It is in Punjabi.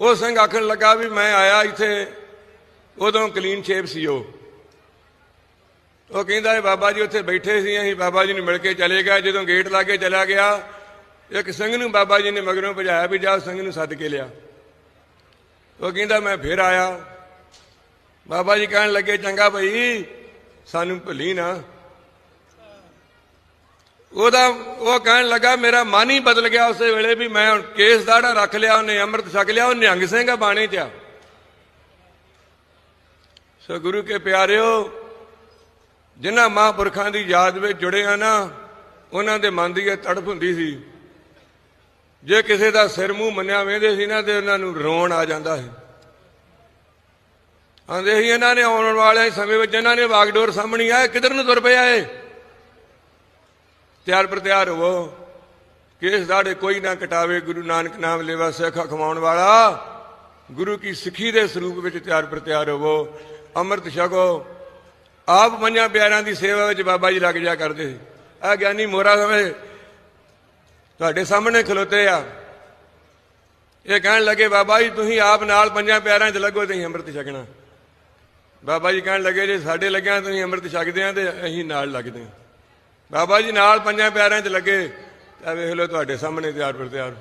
ਉਹ ਸਿੰਘ ਆਖਣ ਲੱਗਾ ਵੀ ਮੈਂ ਆਇਆ ਇੱਥੇ, ਉਦੋਂ ਕਲੀਨ ਸ਼ੇਪ ਸੀ ਉਹ। ਉਹ ਕਹਿੰਦਾ ਇਹ ਬਾਬਾ ਜੀ ਉੱਥੇ ਬੈਠੇ ਸੀ, ਅਸੀਂ ਬਾਬਾ ਜੀ ਨੂੰ ਮਿਲ ਕੇ ਚਲੇ ਗਏ। ਜਦੋਂ ਗੇਟ ਲਾ ਕੇ ਚਲਾ ਗਿਆ, ਇੱਕ ਸਿੰਘ ਨੂੰ ਬਾਬਾ ਜੀ ਨੇ ਮਗਰੋਂ ਭਜਾਇਆ ਵੀ ਜਾ, ਸਿੰਘ ਨੂੰ ਸੱਦ ਕੇ ਲਿਆ। ਉਹ ਕਹਿੰਦਾ ਮੈਂ ਫਿਰ ਆਇਆ। ਬਾਬਾ ਜੀ ਕਹਿਣ ਲੱਗੇ, ਚੰਗਾ ਭਈ, ਸਾਨੂੰ ਭੁੱਲੀ ਨਾ। ਉਹਦਾ ਉਹ ਕਹਿਣ ਲੱਗਾ, ਮੇਰਾ ਮਨ ਹੀ ਬਦਲ ਗਿਆ ਉਸੇ ਵੇਲੇ ਵੀ ਮੈਂ ਹੁਣ ਕੇਸ ਦਾੜਾ ਰੱਖ ਲਿਆ, ਉਹਨੇ ਅੰਮ੍ਰਿਤ ਛਕ ਲਿਆ, ਉਹ ਨਿਹੰਗ ਸਿੰਘ ਆ ਬਾਣੇ ਚ। ਆ। ਸੋ ਗੁਰੂ ਕੇ ਪਿਆਰਿਓ, ਜਿਨ੍ਹਾਂ ਮਹਾਂਪੁਰਖਾਂ ਦੀ ਯਾਦ ਵਿੱਚ ਜੁੜੇ ਆ ਨਾ, ਉਹਨਾਂ ਦੇ ਮਨ ਦੀ ਇਹ ਤੜਫ ਹੁੰਦੀ ਸੀ। ਜੇ ਕਿਸੇ ਦਾ ਸਿਰ ਮੂੰਹ ਮੰਨਿਆ ਵੇਂਦੇ ਸੀ ਨਾ, ਤੇ ਉਹਨਾਂ ਨੂੰ ਰੋਣ ਆ ਜਾਂਦਾ ਸੀ। ਆਂਦੇ ਸੀ, ਇਹਨਾਂ ਨੇ ਆਉਣ ਵਾਲੇ ਸਮੇਂ ਵਿੱਚ ਇਹਨਾਂ ਨੇ ਵਾਗਡੋਰ ਸਾਹਮਣੀ ਆਏ, ਕਿਧਰ ਨੂੰ ਤੁਰ ਪਿਆ ਏ ਤਿਆਰ ਪ੍ਰਤਿਆਰ ਹੋਵੋ। ਕੇਸ ਦਾੜੇ ਕੋਈ ਨਾ ਕਟਾਵੇ, ਗੁਰੂ ਨਾਨਕ ਨਾਮ ਲੇਵਾ, ਸਿੱਖ ਖਵਾਉਣ ਵਾਲਾ। ਗੁਰੂ ਕੀ ਸਿੱਖੀ ਦੇ ਸਰੂਪ ਵਿੱਚ ਤਿਆਰ ਪ੍ਰਤਿਆਰ ਹੋਵੋ। ਅੰਮ੍ਰਿਤ ਛਕੋ। ਆਪ ਪੰਜਾਂ ਪਿਆਰਾਂ ਦੀ ਸੇਵਾ ਵਿੱਚ ਬਾਬਾ ਜੀ ਲੱਗ ਜਾ ਕਰਦੇ। ਸੀ ਆ ਗਿਆਨੀ ਮੋਰਾ ਸਮੇਂ ਤੁਹਾਡੇ ਸਾਹਮਣੇ ਖਲੋਤੇ ਆ। ਇਹ ਕਹਿਣ ਲੱਗੇ, ਬਾਬਾ ਜੀ, ਤੁਸੀਂ ਆਪ ਨਾਲ ਪੰਜਾਂ ਪਿਆਰਾਂ 'ਚ ਲੱਗੋ, ਤੁਸੀਂ ਅੰਮ੍ਰਿਤ ਛਕਣਾ। ਬਾਬਾ ਜੀ ਕਹਿਣ ਲੱਗੇ, ਜੇ ਸਾਡੇ ਲੱਗਿਆ, ਤੁਸੀਂ ਅੰਮ੍ਰਿਤ ਛਕਦੇ ਆ ਤੇ ਅਸੀਂ ਨਾਲ ਲੱਗਦੇ ਆ। ਬਾਬਾ ਜੀ ਨਾਲ ਪੰਜਾਂ ਪਿਆਰਿਆਂ 'ਚ ਲੱਗੇ, ਤਾਂ ਵੇਖ ਲਓ ਤੁਹਾਡੇ ਸਾਹਮਣੇ ਤਿਆਰ ਪਰ ਤਿਆਰ।